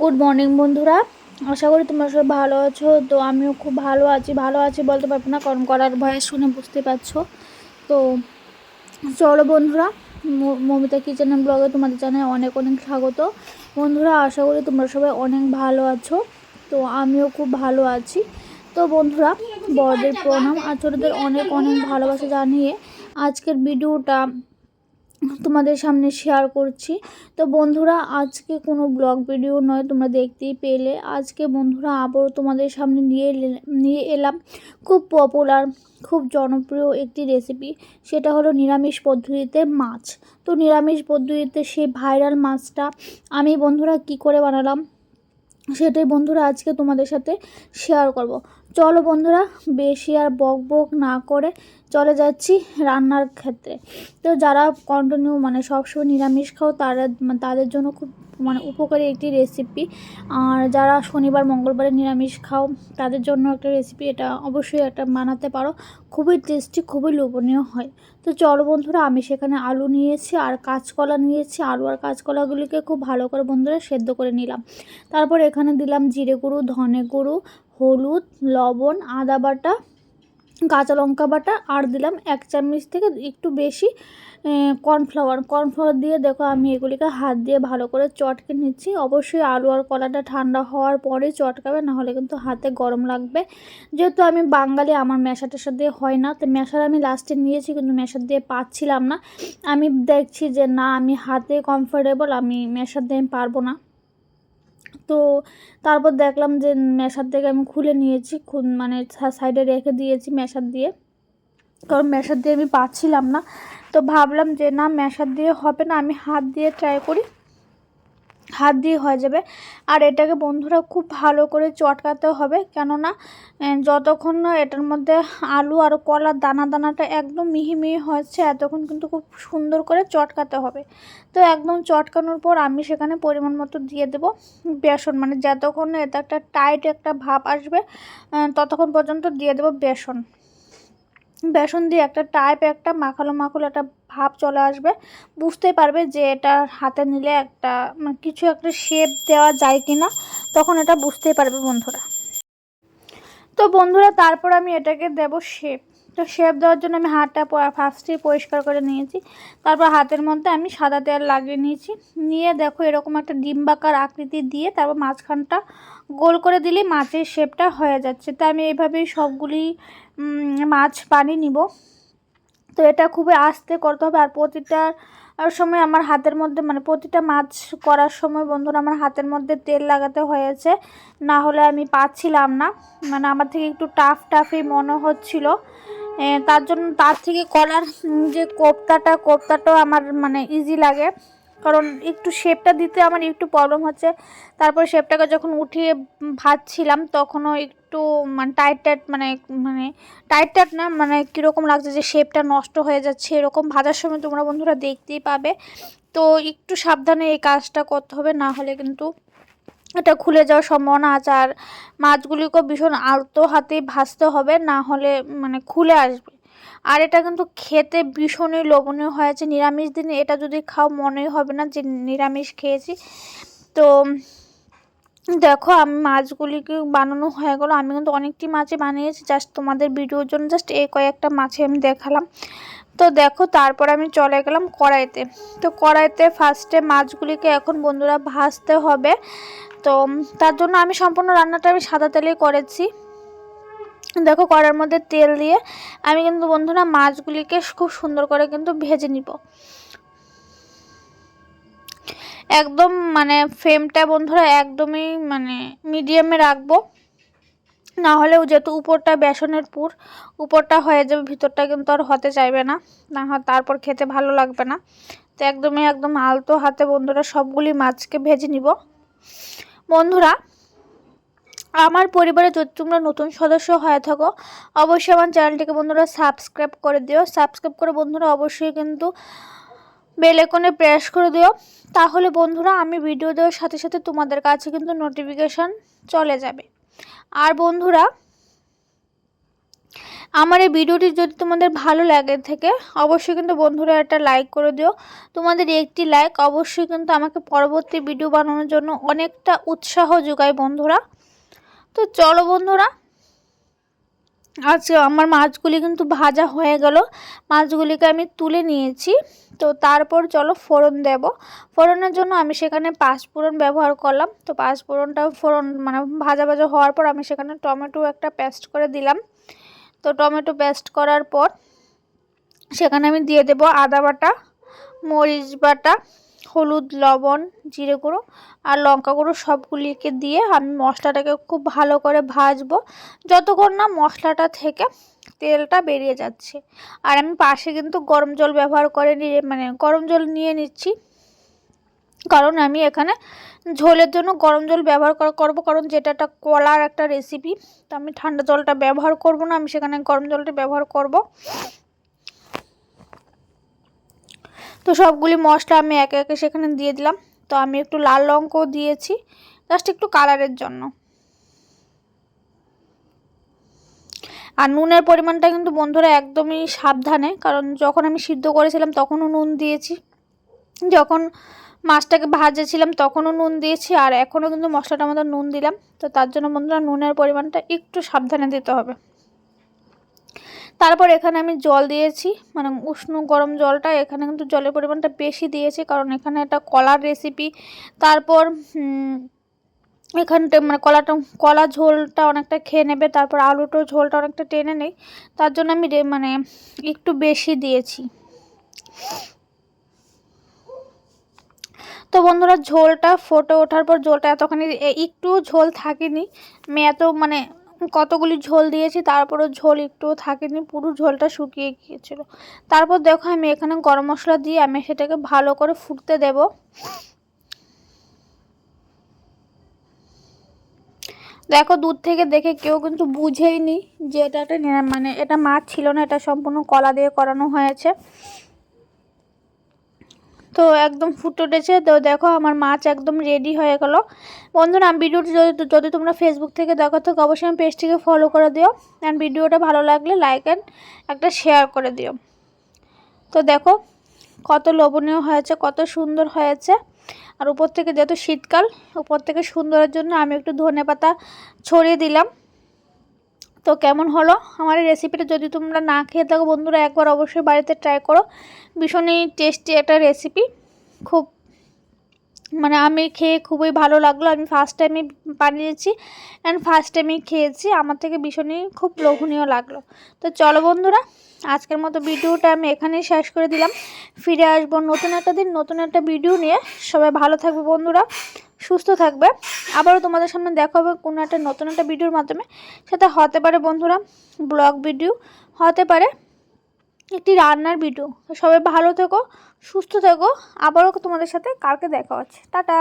Good morning বন্ধুরা। আশা করি তোমরা সবাই ভালো আছো। তো আমিও খুব ভালো আছি। ভালো আছি বলতে পারব না, কারণ করার ভয়ে শুনে বুঝতে পারছ। তো চলো বন্ধুরা মমিতা কিচেন ব্লগে তোমাদের জানাই অনেক অনেক স্বাগত। বন্ধুরা, আশা করি তোমরা সবাই অনেক ভালো আছো। তো আমিও খুব ভালো আছি। তো বন্ধুরা, বড়দের প্রণাম। আর ছোটোদের অনেক অনেক ভালোবাসা জানিয়ে আজকের ভিডিওটা তোমাদের সামনে শেয়ার করছি। তো বন্ধুরা, আজকে কোনো ব্লগ ভিডিও নয়, তোমরা দেখতেই পেলে। আজকে বন্ধুরা আবারও তোমাদের সামনে নিয়ে নিয়ে এলাম খুব পপুলার খুব জনপ্রিয় একটি রেসিপি সেটা হলো নিরামিষ পদ্ধতিতে মাছ। তো নিরামিষ পদ্ধতিতে সেই ভাইরাল মাছটা আমি বন্ধুরা কি করে বানালাম, সেটাই বন্ধুরা আজকে তোমাদের সাথে শেয়ার করব। চলো বন্ধুরা, বেশি আর বক বক না করে চলে যাচ্ছি রান্নার ক্ষেত্রে। তো যারা কন্টিনিউ মানে সবসময় নিরামিষ খাও, তারা মানে তাদের জন্য খুব মানে উপকারী একটি রেসিপি আর যারা শনিবার, মঙ্গলবারে নিরামিষ খাও, তাদের জন্য একটা রেসিপি এটা অবশ্যই একটা বানাতে পারো। খুবই টেস্টি খুবই লোভনীয় হয়। তো চলো বন্ধুরা, আমি সেখানে আলু নিয়েছি আর কাঁচকলা নিয়েছি। আলু আর কাঁচকলাগুলিকে খুব ভালো করে বন্ধুরা সেদ্ধ করে নিলাম। তারপর এখানে দিলাম জিরে গুঁড়ো, ধনে গুঁড়ো হলুদ, লবণ, আদা বাটা, কাঁচা লঙ্কা বাটা আর দিলাম এক চামচ থেকে একটু বেশি কর্নফ্লাওয়ার। কর্নফ্লাওয়ার দিয়ে দেখো আমি এগুলিকে হাত দিয়ে ভালো করে চটকে নিচ্ছি। অবশ্যই আলু আর কলাটা ঠান্ডা হওয়ার পরে চটকাবে, নাহলে কিন্তু হাতে গরম লাগবে। যেহেতু আমি বাঙালি, আমার মেশা টেশা দিয়ে হয় না, তো মেশার আমি লাস্টে নিয়েছি, কিন্তু মেশার দিয়ে পাচ্ছিলাম না। আমি দেখছি যে না, আমি হাতে কমফোর্টেবল আমি মেশার দিয়ে আমি পারব না। তো তারপর দেখলাম যে মেশার থেকে আমি খুলে নিয়েছি মানে সাইডে রেখে দিয়েছি মেশার দিয়ে। কারণ মেশার দিয়ে আমি পাচ্ছিলাম না। তো ভাবলাম যে না, মেশার দিয়ে হবে না, আমি হাত দিয়ে ট্রাই করি। হাত দিয়ে হয়ে যাবে। আর এটাকে বন্ধুরা খুব ভালো করে চটকাতে হবে। কেননা যতক্ষণ না এটার মধ্যে আলু আর কলার দানা দানাটা একদম মিহি মিহি হচ্ছে, এতক্ষণ কিন্তু খুব সুন্দর করে চটকাতে হবে। তো একদম চটকানোর পর আমি সেখানে পরিমাণ মতো দিয়ে দেবো বেসন। মানে যতক্ষণ না এটা একটা টাইট একটা ভাব আসবে ততক্ষণ পর্যন্ত দিয়ে দেবো বেসন। বেসন দিয়ে একটা টাইপ একটা মাখালো মাখালো একটা ভাব চলে আসবে। বুঝতে পারবে যে এটা হাতে নিলে একটা কিছু একটা শেপ দেওয়া যায় কি না তখন এটা বুঝতে পারবে বন্ধুরা। তো বন্ধুরা, তারপর আমি এটাকে দেব শেপ তো শেপ দেওয়ার জন্য আমি হাতটা ফার্স্টেই পরিষ্কার করে নিয়েছি। তারপর হাতের মধ্যে আমি সাদা তেল লাগিয়ে নিয়েছি। নিয়ে দেখো এরকম একটা ডিম্বাকার আকৃতি দিয়ে তারপর মাঝখানটা গোল করে দিলেই মাছের শেপটা হয়ে যাচ্ছে। তো আমি এইভাবেই সবগুলি মাছ বানিয়ে নিব। তো এটা খুবই আস্তে করতে হবে। আর প্রতিটা সময় আমার হাতের মধ্যে মানে প্রতিটা মাছ করার সময় বন্ধুরা, আমার হাতের মধ্যে তেল লাগাতে হয়েছে। না হলে আমি পাচ্ছিলাম না। মানে আমার থেকে একটু টাফ, টাফই মনে হচ্ছিল। তার জন্য, তার থেকে কলার যে কোপ্তাটা, কোপ্তাটাও আমার মানে ইজি লাগে। কারণ একটু শেপটা দিতে আমার একটু প্রবলেম হচ্ছে। তারপর শেপটাকে যখন উঠিয়ে ভাজছিলাম, তখনও একটু মানে টাইট টাইট মানে মানে টাইট টাইট না মানে কীরকম লাগছে যে শেপটা নষ্ট হয়ে যাচ্ছে। এরকম ভাজার সময় তোমরা বন্ধুরা দেখতেই পাবে। তো একটু সাবধানে এই কাজটা করতে হবে, না হলে কিন্তু এটা খুলে যাওয়ার সম্ভাবনা আছে আর মাছগুলিকেও ভীষণ আলতো হাতে ভাজতে হবে, না হলে মানে খুলে আসবে। আর এটা কিন্তু খেতে ভীষণই লোভনীয় হয়েছে নিরামিষ দিনে এটা যদি খাও মনেই হবে না যে নিরামিষ খেয়েছি। তো দেখো আমি মাছগুলিকে বানানো হয়ে গেলো। আমি কিন্তু অনেকটি মাছই বানিয়েছি। জাস্ট তোমাদের ভিডিওর জন্য জাস্ট এই কয়েকটা মাছে আমি দেখালাম। তো দেখো, তারপর আমি চলে গেলাম কড়াইতে। তো কড়াইতে ফার্স্টে মাছগুলিকে এখন বন্ধুরা ভাজতে হবে। তো তার জন্য আমি সম্পূর্ণ রান্নাটা আমি সাদা তেলেই করেছি। দেখো কড়ার মধ্যে তেল দিয়ে আমি কিন্তু বন্ধুরা মাছগুলিকে খুব সুন্দর করে কিন্তু ভেজে নিব। একদম মানে ফ্লেমটা বন্ধুরা একদমই মানে মিডিয়ামে রাখব। না হলেও যেহেতু উপরটা বেসনের পুর, উপরটা হয়ে যাবে, ভিতরটা কিন্তু আর হতে চাইবে না। না হয় তারপর খেতে ভালো লাগবে না। তো একদমই, একদম আলতো হাতে বন্ধুরা সবগুলি মাছকে ভেজে নিব। বন্ধুরা, আমার পরিবারে যদি তোমরা নতুন সদস্য হয়ে থাকো, অবশ্যই আমার চ্যানেলটিকে বন্ধুরা সাবস্ক্রাইব করে দিও। সাবস্ক্রাইব করে বন্ধুরা অবশ্যই কিন্তু বেল আইকনে প্রেস করে দিও। তাহলে বন্ধুরা, আমি ভিডিও দেওয়ার সাথে সাথে তোমাদের কাছে কিন্তু নোটিফিকেশান চলে যাবে। আর বন্ধুরা, আমার এই ভিডিওটি যদি তোমাদের ভালো লাগে থেকে, অবশ্যই কিন্তু বন্ধুরা একটা লাইক করে দিও। তোমাদের একটি লাইক অবশ্যই কিন্তু আমাকে পরবর্তী ভিডিও বানানোর জন্য অনেকটা উৎসাহ যোগায় বন্ধুরা। তো চলো বন্ধুরা আজকে আমার মাছগুলি কিন্তু ভাজা হয়ে গেল। মাছগুলিকে আমি তুলে নিয়েছি। তো তারপর চলো ফোড়ন দেব। ফোড়নের জন্য আমি সেখানে পাঁচফোড়ন ব্যবহার করলাম। তো পাঁচফোড়নটা ফোড়ন মানে ভাজা ভাজা হওয়ার পর আমি সেখানে টমেটো একটা পেস্ট করে দিলাম। তো টমেটো পেস্ট করার পর সেখানে আমি দিয়ে দেব আদা বাটা, মরিচ বাটা হলুদ, লবণ, জিরে গুঁড়ো আর লঙ্কা গুঁড়ো সবগুলিকে দিয়ে আমি মশলাটাকে খুব ভালো করে ভাজবো। যতক্ষণ না মশলাটা থেকে তেলটা বেরিয়ে যাচ্ছে। আর আমি পাশে কিন্তু গরম জল ব্যবহার করে নিয়ে মানে গরম জল নিয়ে নিচ্ছি। কারণ আমি এখানে ঝোলের জন্য গরম জল ব্যবহার করব। কারণ যেটা একটা কলার একটা রেসিপি তো আমি ঠান্ডা জলটা ব্যবহার করব না, আমি সেখানে গরম জলটা ব্যবহার করব। তো সবগুলি মশলা আমি একে একে সেখানে দিয়ে দিলাম। তো আমি একটু লাল লঙ্কাও দিয়েছি জাস্ট একটু কালারের জন্য। আর নুনের পরিমাণটা কিন্তু বন্ধুরা একদমই সাবধানে, কারণ যখন আমি সিদ্ধ করেছিলাম তখনও নুন দিয়েছি। যখন মাছটাকে ভাজেছিলাম তখনও নুন দিয়েছি, আর এখনও কিন্তু মশলাটা আমাদের নুন দিলাম। তো তার জন্য বন্ধুরা নুনের পরিমাণটা একটু সাবধানে দিতে হবে। তারপর এখানে আমি জল দিয়েছি মানে উষ্ণ গরম জলটা এখানে কিন্তু জলের পরিমাণটা বেশি দিয়েছি, কারণ এখানে একটা কলার রেসিপি তারপর এখানটা মানে কলাটা, কলা ঝোলটা অনেকটা খেয়ে নেবে, তারপর আলুটাও ঝোলটা অনেকটা টেনে নেই, তার জন্য আমি মানে একটু বেশি দিয়েছি। তো বন্ধুরা, ঝোলটা, ফুটে ওঠার পর ঝোলটা এতখানি একটু ঝোল থাকেনি, আমি এত মানে কতগুলি ঝোল দিয়েছি, তারপরও ঝোল একটুও থাকেনি, পুরো ঝোলটা শুকিয়ে গিয়েছিল। তারপর দেখো আমি এখানে গরম মশলা দিয়ে আমি সেটাকে ভালো করে ফুটতে দেব। দেখো দূর থেকে দেখে কেউ কিন্তু বুঝেই নি যে এটা একটা মানে এটা মাছ ছিল না, এটা সম্পূর্ণ কলা দিয়ে করানো হয়েছে। তো একদম ফুটে উঠেছে। তো দেখো আমার মাছ একদম রেডি হয়ে গেল। বন্ধুরা, আমি ভিডিওটি যদি যদি তোমরা ফেসবুক থেকে দেখো, তো অবশ্যই আমি পেজটিকে ফলো করে দিও। অ্যান্ড ভিডিওটা ভালো লাগলে লাইক অ্যান্ড একটা শেয়ার করে দিও। তো দেখো, কত লোভনীয় হয়েছে, কত সুন্দর হয়েছে। আর উপর থেকে যেহেতু শীতকাল, উপর থেকে সুন্দরের জন্য আমি একটু ধনে পাতা ছড়িয়ে দিলাম। তো কেমন হলো আমার এই রেসিপিটা যদি তোমরা না খেয়ে থাকো বন্ধুরা, একবার অবশ্যই বাড়িতে ট্রাই করো। ভীষণই টেস্টি একটা রেসিপি খুব মানে আমি খেয়ে খুবই ভালো লাগল। আমি ফার্স্ট টাইমে বানিয়েছি অ্যান্ড ফার্স্ট টাইমেই খেয়েছি। আমার থেকে ভীষণই খুব লোভনীয় লাগল। তো চলো বন্ধুরা, আজকের মতো ভিডিওটা আমি এখানেই শেষ করে দিলাম। ফিরে আসব নতুন একটা দিন, নতুন একটা ভিডিও নিয়ে। সবাই ভালো থাকবে বন্ধুরা। সুস্থ থাকবে। আবারও তোমাদের সামনে দেখা হবে কোনো একটা নতুন একটা ভিডিওর মাধ্যমে। সেটা হতে পারে বন্ধুরা, ব্লগ ভিডিও, হতে পারে একটি রান্নার ভিডিও। সবাই ভালো থেকো, সুস্থ থেকো। আবারও তোমাদের সাথে কালকে দেখা হচ্ছে। টাটা।